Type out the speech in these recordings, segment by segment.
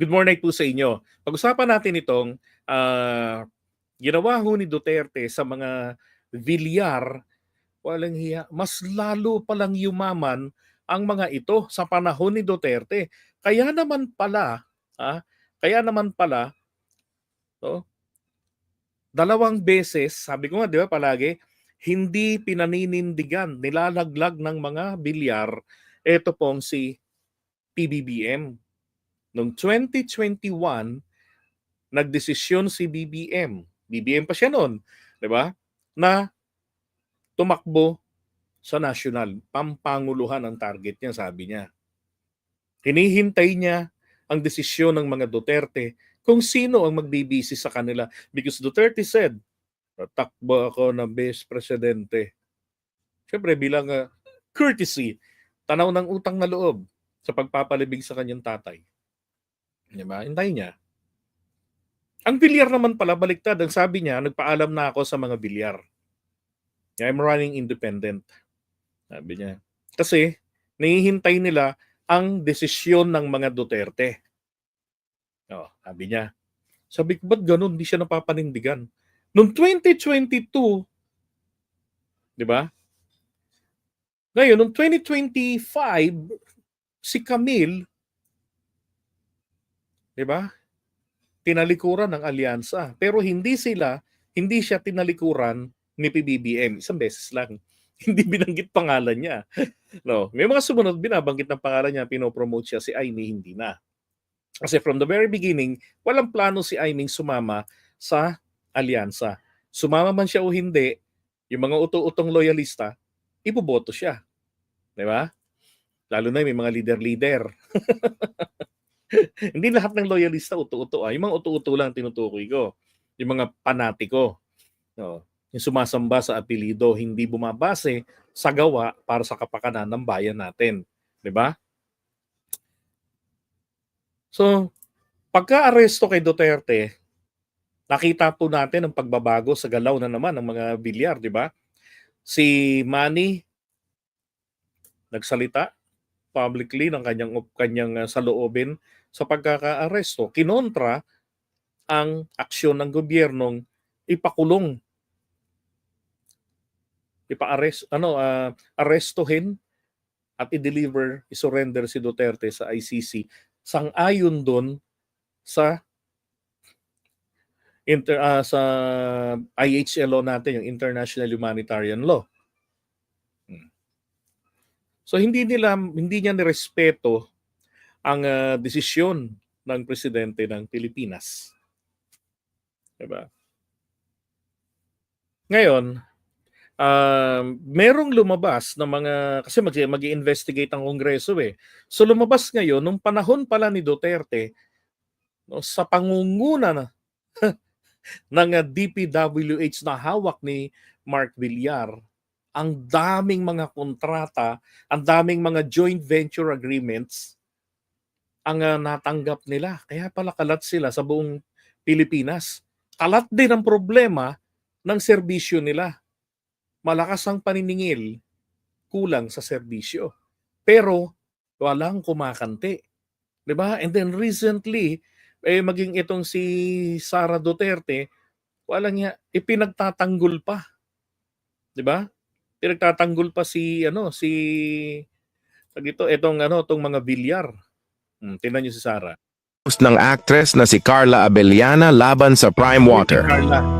Good morning po sa inyo. Pag-usapan natin itong ah, ginawa ho ni Duterte sa mga Villar, walang hiya, mas lalo palang yumaman ang mga ito sa panahon ni Duterte. Kaya naman pala, ah, kaya naman pala, no, dalawang beses, sabi ko nga, di ba palagi, hindi pinaninindigan, nilalaglag ng mga bilyar, ito pong si PBBM. Noong 2021, nagdesisyon si BBM. BBM pa siya noon, 'di ba? Na tumakbo sa national. Pampanguluhan ang target niya, sabi niya. Hinihintay niya ang desisyon ng mga Duterte kung sino ang magbibisi sa kanila. Because Duterte said, tatakbo ako ng best presidente. Siyempre, bilang ah, courtesy, tanaw ng utang na loob sa pagpapalibig sa kanyang tatay. Di ba? Hintay niya. Ang bilyar naman pala, baliktad. Ang sabi niya, nagpaalam na ako sa mga bilyar. I'm running independent. Sabi niya. Kasi, nahihintay nila ang desisyon ng mga Duterte. Oh, sabi niya. Sabi ko, ba't ganun? Hindi siya napapanindigan. Noong 2022, di ba? Ngayon, noong 2025, si Camille, di ba? Tinalikuran ng alyansa. Pero hindi sila, hindi siya tinalikuran ni PBBM. Isang beses lang. Hindi binanggit pangalan niya. No, may mga sumunod binabanggit ng pangalan niya, pinopromote siya si Aimee, hindi na. Kasi from the very beginning, walang plano si Aimee sumama sa alyansa. Sumama man siya o hindi, yung mga uto-utong loyalista, iboboto siya. Di ba? Lalo na yung may mga leader-leader. hindi lahat ng loyalista uto-uto. Ah. Yung mga uto-uto lang tinutukoy ko. Yung mga panatiko. No. Yung sumasamba sa apelido, hindi bumabase sa gawa para sa kapakanan ng bayan natin. Ba? So, pagka-aresto kay Duterte, nakita po natin ang pagbabago sa galaw na naman ng mga bilyar, di ba? Si Manny nagsalita publicly ng kanyang kanyang uh, saloobin sa pagkaka-aresto. Kinontra ang aksyon ng gobyernong ipakulong ipa-arrest ano uh, arestuhin at i-deliver i-surrender si Duterte sa ICC sang-ayon doon sa inter uh, sa IHL law natin yung International Humanitarian Law. Hmm. So hindi nila hindi niya nirespeto ang uh, desisyon ng presidente ng Pilipinas. Diba? Ngayon, uh, merong lumabas na mga kasi mag mag-investigate ang Kongreso eh. So lumabas ngayon nung panahon pala ni Duterte no, sa pangunguna na ng DPWH na hawak ni Mark Villar, ang daming mga kontrata, ang daming mga joint venture agreements ang uh, natanggap nila. Kaya pala kalat sila sa buong Pilipinas. Kalat din ang problema ng serbisyo nila malakas ang paniningil, kulang sa serbisyo. Pero walang kumakante. 'Di ba? And then recently, eh maging itong si Sara Duterte, walang niya ipinagtatanggol pa. 'Di ba? Pinagtatanggol pa si ano, si dito itong ano, itong mga Villar. Hmm, tingnan niyo si Sara. post ng actress na si Carla Abellana laban sa Prime Water.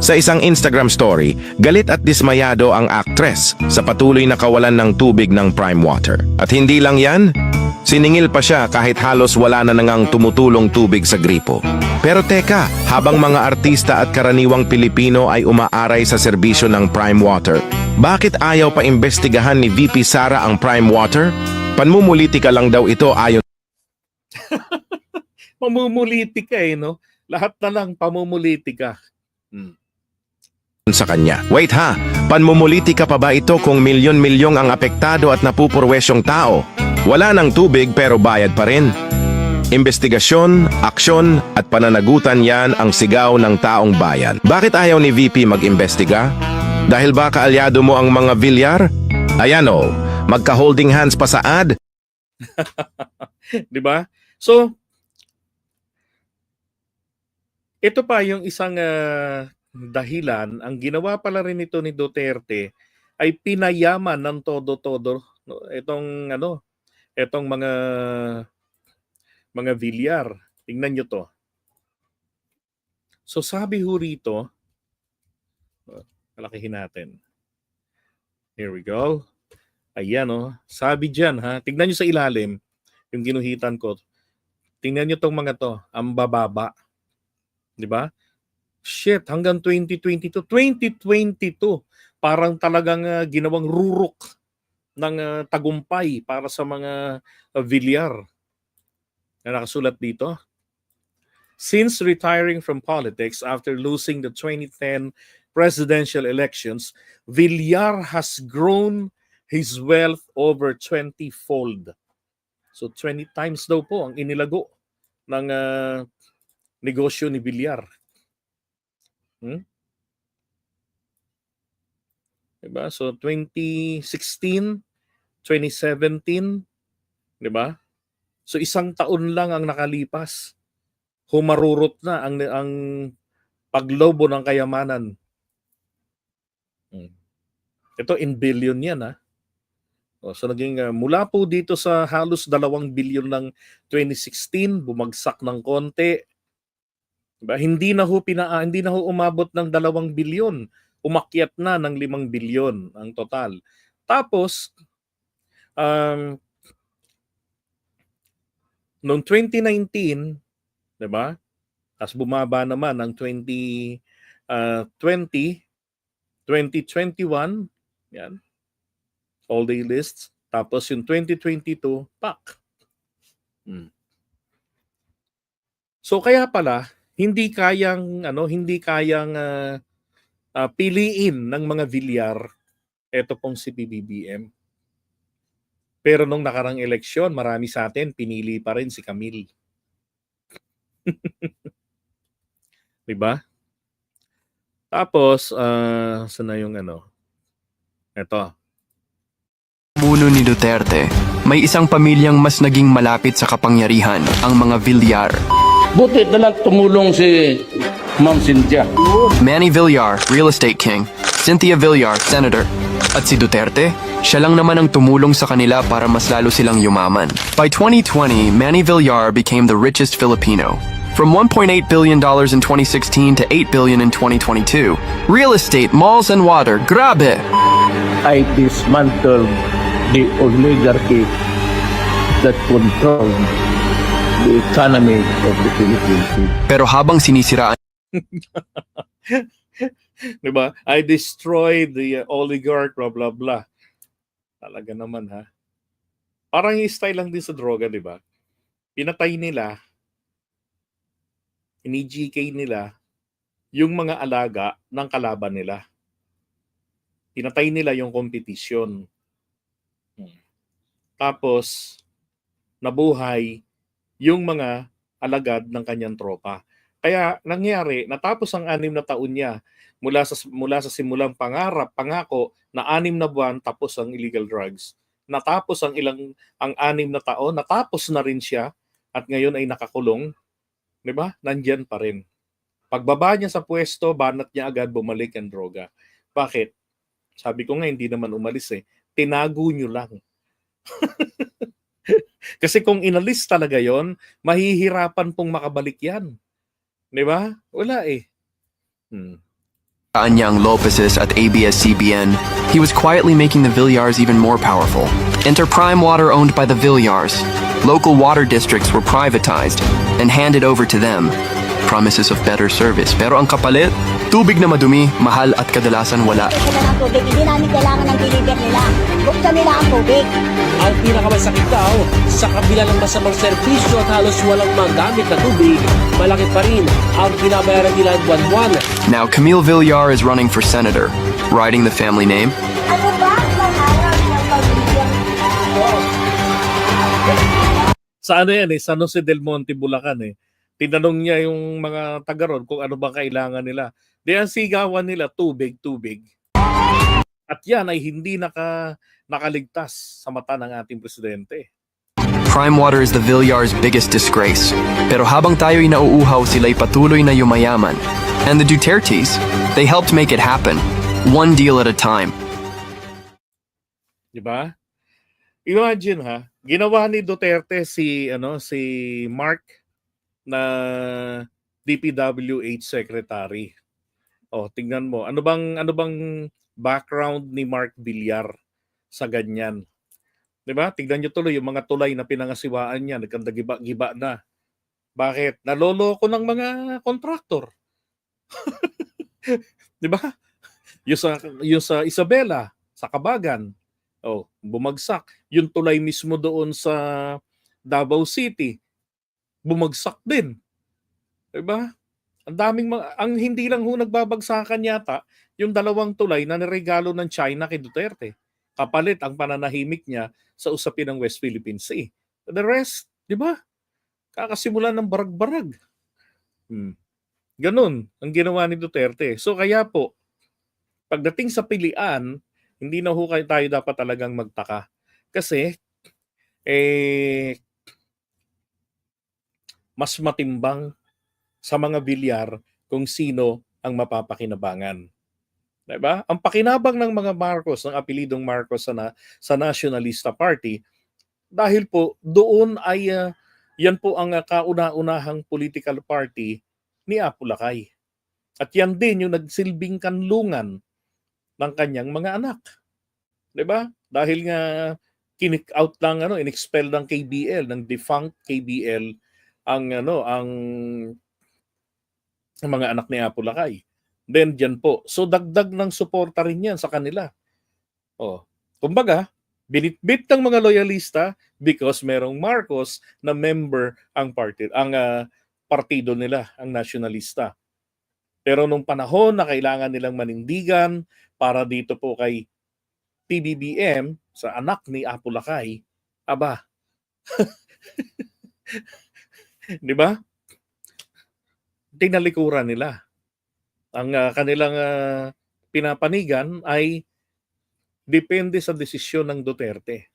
Sa isang Instagram story, galit at dismayado ang actress sa patuloy na kawalan ng tubig ng Prime Water. At hindi lang yan, siningil pa siya kahit halos wala na nangang tumutulong tubig sa gripo. Pero teka, habang mga artista at karaniwang Pilipino ay umaaray sa serbisyo ng Prime Water, bakit ayaw pa imbestigahan ni VP Sara ang Prime Water? Panmumulitika lang daw ito ayon Mamumulitika eh, no? Lahat na lang pamumulitika. Hmm. sa kanya. Wait ha, panmumulitika pa ba ito kung milyon-milyong ang apektado at napupurwesyong tao? Wala ng tubig pero bayad pa rin. Investigasyon, aksyon at pananagutan yan ang sigaw ng taong bayan. Bakit ayaw ni VP mag-imbestiga? Dahil ba kaalyado mo ang mga Villar? Ayan o, magka-holding hands pa sa ad? 'Di ba? So Ito pa yung isang ah, dahilan, ang ginawa pala rin ito ni Duterte ay pinayaman ng todo-todo itong ano, itong mga mga Villar. Tingnan nyo to. So sabi ho rito, palakihin natin. Here we go. Ayan oh. Sabi dyan ha. Tignan nyo sa ilalim yung ginuhitan ko. Tingnan nyo tong mga to. Ang bababa. Di ba? Shit, hanggang 2022. 2022. Parang talagang ah, ginawang rurok ng ah, tagumpay para sa mga uh, Villar. Na nakasulat dito. Since retiring from politics after losing the 2010 presidential elections, Villar has grown his wealth over 20-fold. So 20 times daw po ang inilago ng ah, negosyo ni Villar. Hmm? Diba? So 2016, 2017, 'di ba? So isang taon lang ang nakalipas. Humarurot na ang ang paglobo ng kayamanan. Hmm. Ito in billion 'yan ha. O, so naging ah, mula po dito sa halos dalawang bilyon ng 2016, bumagsak ng konti. Diba? Hindi na ho pina, ah, hindi na ho umabot ng dalawang bilyon. Umakyat na ng limang bilyon ang total. Tapos, um, noong 2019, di ba? Tapos bumaba naman ng 20, ah, 20, 2021, yan, all day lists. Tapos yung 2022, pak. Hmm. So kaya pala hindi kayang ano, hindi kayang ah, ah, piliin ng mga Villar eto pong si PBBM. Pero nung nakarang eleksyon, marami sa atin pinili pa rin si Camille. 'Di ba? Tapos, ah, saan na yung ano? Ito. Muno ni Duterte, may isang pamilyang mas naging malapit sa kapangyarihan, ang mga Villar. Buti na lang tumulong si Ma'am Cynthia. Manny Villar, real estate king. Cynthia Villar, senator. At si Duterte, siya lang naman ang tumulong sa kanila para mas lalo silang yumaman. By 2020, Manny Villar became the richest Filipino. From $1.8 billion in 2016 to $8 billion in 2022. Real estate, malls, and water, grabe! I dismantled the oligarchy that controlled the economy of the Philippines. Pero habang sinisiraan 'Di ba? I destroyed the uh, oligarch, blah, blah, blah. Talaga naman, ha? Parang yung style lang din sa droga, di ba? Pinatay nila, ini-GK nila, yung mga alaga ng kalaban nila. Pinatay nila yung kompetisyon. Tapos, nabuhay yung mga alagad ng kanyang tropa. Kaya nangyari, natapos ang anim na taon niya mula sa mula sa simulang pangarap, pangako na anim na buwan tapos ang illegal drugs. Natapos ang ilang ang anim na taon, natapos na rin siya at ngayon ay nakakulong. 'Di ba? Nandiyan pa rin. Pagbaba niya sa pwesto, banat niya agad bumalik ang droga. Bakit? Sabi ko nga hindi naman umalis eh. Tinago niyo lang. Kasi kung inalis talaga 'yon, mahihirapan pong makabalik 'yan. 'Di ba? Wala eh. Hmm. niya ang Lopez's at ABS-CBN, he was quietly making the Villars even more powerful. Enter Prime Water owned by the Villars. Local water districts were privatized and handed over to them. Promises of better service. Pero ang kapalit, tubig na madumi, mahal at kadalasan wala. sila ng tubig, hindi namin kailangan ng deliver nila. Buksan nila ang tubig. Ang pinakamasakit daw, sa kabila ng masamang serbisyo at halos walang magamit na tubig, malaki pa rin ang binabayaran nila buwan-buwan. Now Camille Villar is running for senator, riding the family name. Ano ba ang harap ng pamilya? Sa ano yan eh, San Jose del Monte, Bulacan eh. Tinanong niya yung mga taga ron kung ano ba kailangan nila. Di ang sigawan nila, tubig, tubig. At yan ay hindi naka, nakaligtas sa mata ng ating presidente. Prime Water is the Villar's biggest disgrace. Pero habang tayo'y nauuhaw, sila'y patuloy na yumayaman. And the Dutertes, they helped make it happen. One deal at a time. Di ba? Imagine ha, ginawa ni Duterte si ano si Mark na DPWH secretary. Oh, tingnan mo. Ano bang ano bang background ni Mark Villar sa ganyan? 'Di ba? Tingnan niyo tuloy yung mga tulay na pinangasiwaan niya, nagkandagiba-giba na. Bakit? Naloloko ng mga kontraktor. 'Di ba? Yung sa yung sa Isabela, sa Kabagan, Oh, bumagsak. Yung tulay mismo doon sa Davao City, bumagsak din. 'Di ba? Ang daming mga, ang hindi lang ho nagbabagsakan yata yung dalawang tulay na niregalo ng China kay Duterte. Kapalit ang pananahimik niya sa usapin ng West Philippine Sea. The rest, 'di ba? Kakasimula ng barag-barag. Hmm. Ganun ang ginawa ni Duterte. So kaya po, pagdating sa pilian, hindi na ho tayo dapat talagang magtaka. Kasi, eh, mas matimbang sa mga bilyar kung sino ang mapapakinabangan. Diba? Ang pakinabang ng mga Marcos, ng apelidong Marcos sa, na, sa Nationalista Party, dahil po doon ay ah, yan po ang ah, kauna-unahang political party ni Apo Lakay. At yan din yung nagsilbing kanlungan ng kanyang mga anak. 'Di ba? Dahil nga kinik out lang ano, inexpel ng KBL, ng defunct KBL ang ano, ang mga anak ni Apo Lakay. Then diyan po. So dagdag ng suporta rin 'yan sa kanila. Oh. Kumbaga, binitbit ng mga loyalista because merong Marcos na member ang party, ang ah, partido nila, ang nationalista. Pero nung panahon na kailangan nilang manindigan para dito po kay PBBM sa anak ni Apo Lakay, aba, di ba? Tinalikuran nila. Ang ah, kanilang ah, pinapanigan ay depende sa desisyon ng Duterte.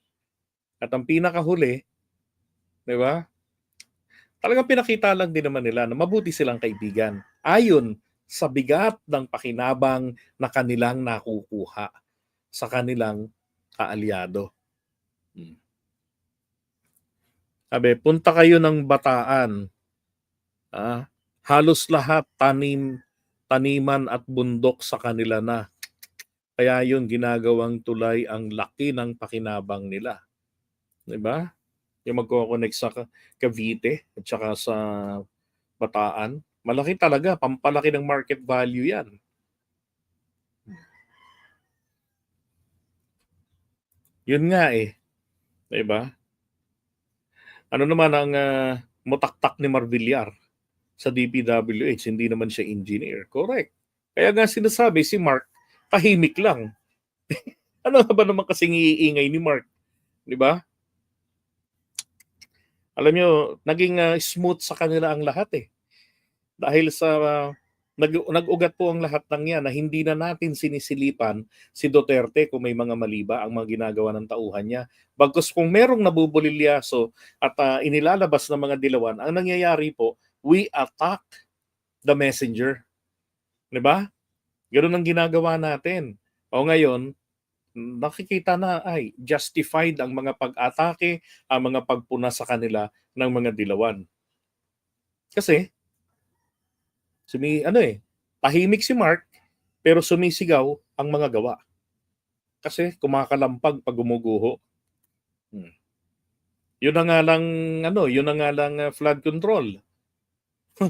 At ang pinakahuli, di ba? Talagang pinakita lang din naman nila na mabuti silang kaibigan. Ayon sa bigat ng pakinabang na kanilang nakukuha sa kanilang kaalyado. Hmm. Sabi, punta kayo ng bataan. Ah, halos lahat tanim, taniman at bundok sa kanila na. Kaya yun ginagawang tulay ang laki ng pakinabang nila. 'Di ba? Yung magko-connect sa Cavite at saka sa Bataan, malaki talaga, pampalaki ng market value 'yan. Yun nga eh. 'Di ba? Ano naman ang ah, mutaktak ni Marvillar sa DPWH, hindi naman siya engineer. Correct. Kaya nga sinasabi si Mark, tahimik lang. ano ba naman kasing iingay ni Mark? 'Di ba? Alam nyo, naging ah, smooth sa kanila ang lahat eh. Dahil sa ah, nag, nag-ugat po ang lahat ng yan na hindi na natin sinisilipan si Duterte kung may mga maliba ang mga ginagawa ng tauhan niya. Bagkus kung merong nabubulilyaso at ah, inilalabas ng mga dilawan, ang nangyayari po, we attack the messenger. 'Di ba? Ganun ang ginagawa natin. O ngayon, nakikita na ay justified ang mga pag-atake, ang mga pagpuna sa kanila ng mga dilawan. Kasi sumi ano eh, tahimik si Mark pero sumisigaw ang mga gawa. Kasi kumakalampag pag gumuguho. Hmm. Yun na nga lang ano, yun na nga lang uh, flood control.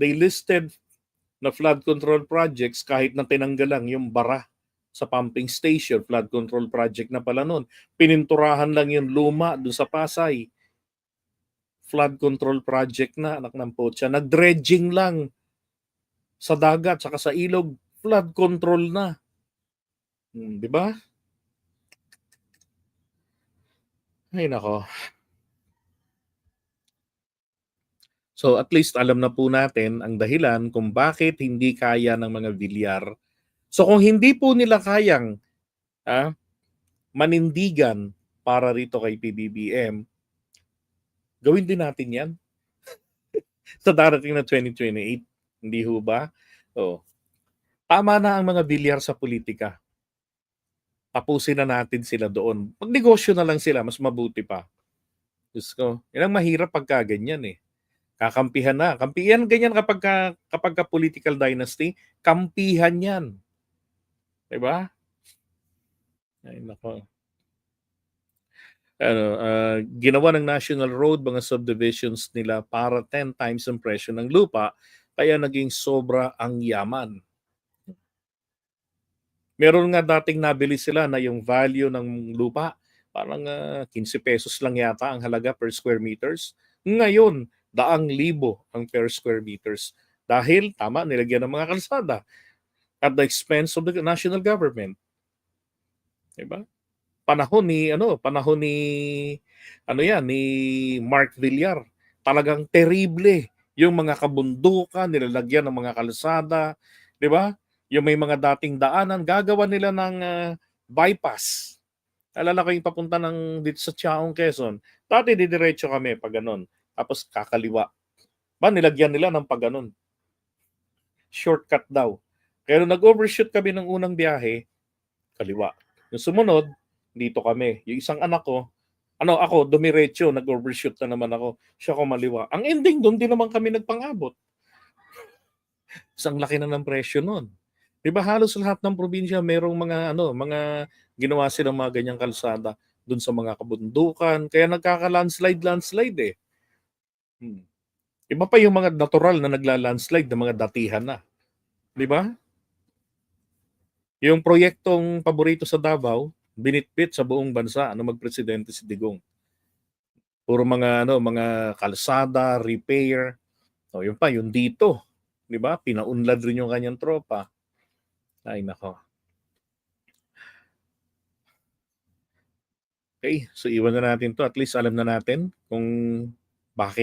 They listed na flood control projects kahit na tinanggal lang yung bara sa pumping station, flood control project na pala nun. Pininturahan lang yung luma doon sa Pasay. Flood control project na, anak ng potsa. Nag-dredging lang sa dagat, saka sa ilog, flood control na. Hmm, di ba? Ay nako. So at least alam na po natin ang dahilan kung bakit hindi kaya ng mga Villar So kung hindi po nila kayang ah, manindigan para rito kay PBBM, gawin din natin yan sa darating na 2028. Hindi ho ba? Oo. Tama na ang mga bilyar sa politika. Tapusin na natin sila doon. Magnegosyo na lang sila, mas mabuti pa. Diyos ko, yan ang mahirap pagka ganyan eh. Kakampihan na. Kampihan ganyan kapag ka, kapag ka political dynasty, kampihan yan. Diba? Ay, nako. Ano, ah, ginawa ng National Road mga subdivisions nila para 10 times ang presyo ng lupa, kaya naging sobra ang yaman. Meron nga dating nabili sila na yung value ng lupa, parang ah, 15 pesos lang yata ang halaga per square meters. Ngayon, daang libo ang per square meters. Dahil, tama, nilagyan ng mga kalsada at the expense of the national government. Diba? Panahon ni, ano, panahon ni, ano yan, ni Mark Villar. Talagang terrible yung mga kabundukan, nilalagyan ng mga kalsada, di ba? Yung may mga dating daanan, gagawa nila ng ah, bypass. Alala ko yung papunta ng dito sa Chaong, Quezon. Dati didiretso kami pag ganun. Tapos kakaliwa. Ba, nilagyan nila ng pag ganun. Shortcut daw. Pero nag-overshoot kami ng unang biyahe, kaliwa. Yung sumunod, dito kami. Yung isang anak ko, ano ako, dumiretso, nag-overshoot na naman ako. Siya ko maliwa. Ang ending, doon din naman kami nagpang-abot. Isang laki na ng presyo nun. Di ba halos lahat ng probinsya merong mga ano, mga ginawa silang mga ganyang kalsada doon sa mga kabundukan. Kaya nagkaka-landslide, landslide eh. Hmm. Iba pa yung mga natural na nagla-landslide na mga datihan na. Di ba? Yung proyektong paborito sa Davao, binitbit sa buong bansa ano magpresidente si Digong. Puro mga ano, mga kalsada, repair. O yun pa, yung dito, 'di ba? Pinaunlad rin yung kanyang tropa. Ay nako. Okay, so iwan na natin to. At least alam na natin kung bakit